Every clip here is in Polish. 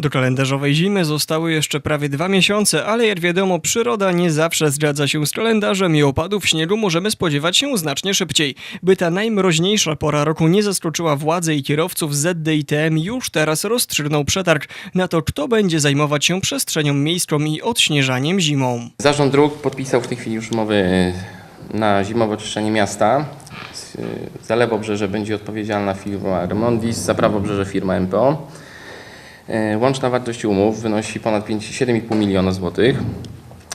Do kalendarzowej zimy zostały jeszcze prawie dwa miesiące, ale jak wiadomo, przyroda nie zawsze zgadza się z kalendarzem i opadów śniegu możemy spodziewać się znacznie szybciej. By ta najmroźniejsza pora roku nie zaskoczyła władzy i kierowców ZDITM, już teraz rozstrzygnął przetarg na to, kto będzie zajmować się przestrzenią miejską i odśnieżaniem zimą. Zarząd dróg podpisał w tej chwili już umowy na zimowe oczyszczenie miasta. Z- Za Lewobrzeże będzie odpowiedzialna firma Remondis, za Prawobrzeże firma MPO. Łączna wartość umów wynosi ponad 5 7,5 miliona złotych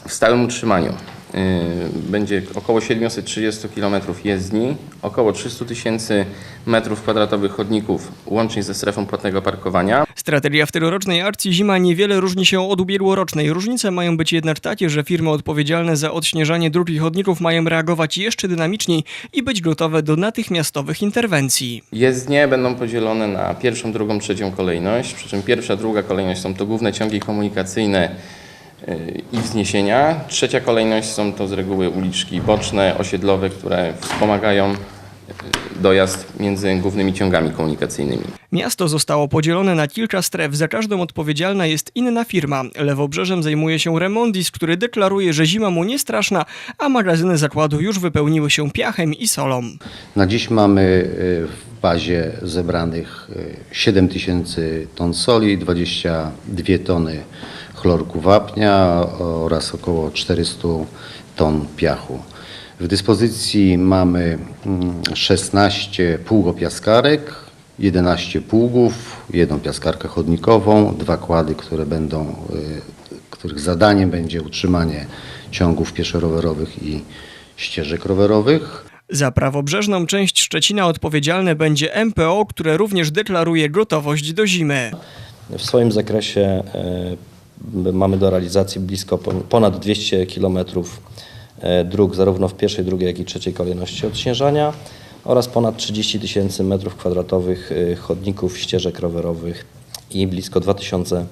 w stałym utrzymaniu. E, Będzie około 730 km jezdni, około 300 tysięcy metrów kwadratowych chodników łącznie ze strefą płatnego parkowania. Strategia w tegorocznej akcji zima niewiele różni się od ubiegłorocznej. Różnice mają być jednak takie, że firmy odpowiedzialne za odśnieżanie dróg i chodników mają reagować jeszcze dynamiczniej i być gotowe do natychmiastowych interwencji. Jezdnie będą podzielone na pierwszą, drugą, trzecią kolejność, przy czym pierwsza, druga kolejność są to główne ciągi komunikacyjne i wzniesienia. Trzecia kolejność są to z reguły uliczki boczne, osiedlowe, które wspomagają yy, dojazd między głównymi ciągami komunikacyjnymi. Miasto zostało podzielone na kilka stref, za każdą odpowiedzialna jest inna firma. Lewobrzeżem zajmuje się Remondis, który deklaruje, że zima mu nie straszna, a magazyny zakładu już wypełniły się piachem i solą. Na dziś mamy y, w bazie zebranych y, 7 tysięcy ton soli, 22 tony chlorku wapnia oraz około 400 ton piachu. W dyspozycji mamy mm, 16 pługopiaskarek, 11 pługów, jedną piaskarkę chodnikową, dwa kłady, które będą, y, których zadaniem będzie utrzymanie ciągów pieszo-rowerowych i ścieżek rowerowych. Za prawobrzeżną część Szczecina odpowiedzialne będzie MPO, które również deklaruje gotowość do zimy. W swoim zakresie e, mamy do realizacji blisko pon- ponad 200 km dróg, zarówno w pierwszej, drugiej, jak i trzeciej kolejności odśnieżania oraz ponad 30 tysięcy metrów kwadratowych e, chodników, ścieżek rowerowych i blisko 2000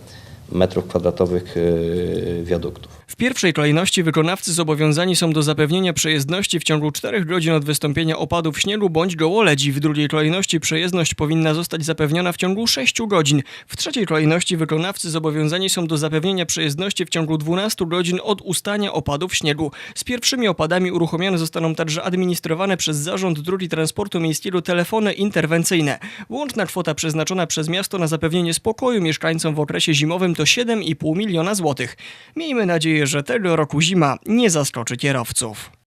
metrów kwadratowych e, wiaduktów. Pierwszej kolejności wykonawcy zobowiązani są do zapewnienia przejezdności w ciągu 4 godzin od wystąpienia opadów śniegu bądź gołoledzi. W drugiej kolejności przejezdność powinna zostać zapewniona w ciągu 6 godzin. W trzeciej kolejności wykonawcy zobowiązani są do zapewnienia przejezdności w ciągu 12 godzin od ustania opadów śniegu. Z pierwszymi opadami uruchomione zostaną także administrowane przez Zarząd Dróg i Transportu Miejskiego telefony interwencyjne. Łączna kwota przeznaczona przez miasto na zapewnienie spokoju mieszkańcom w okresie zimowym to 7,5 miliona złotych. Miejmy nadzieję, że tego roku zima nie zaskoczy kierowców.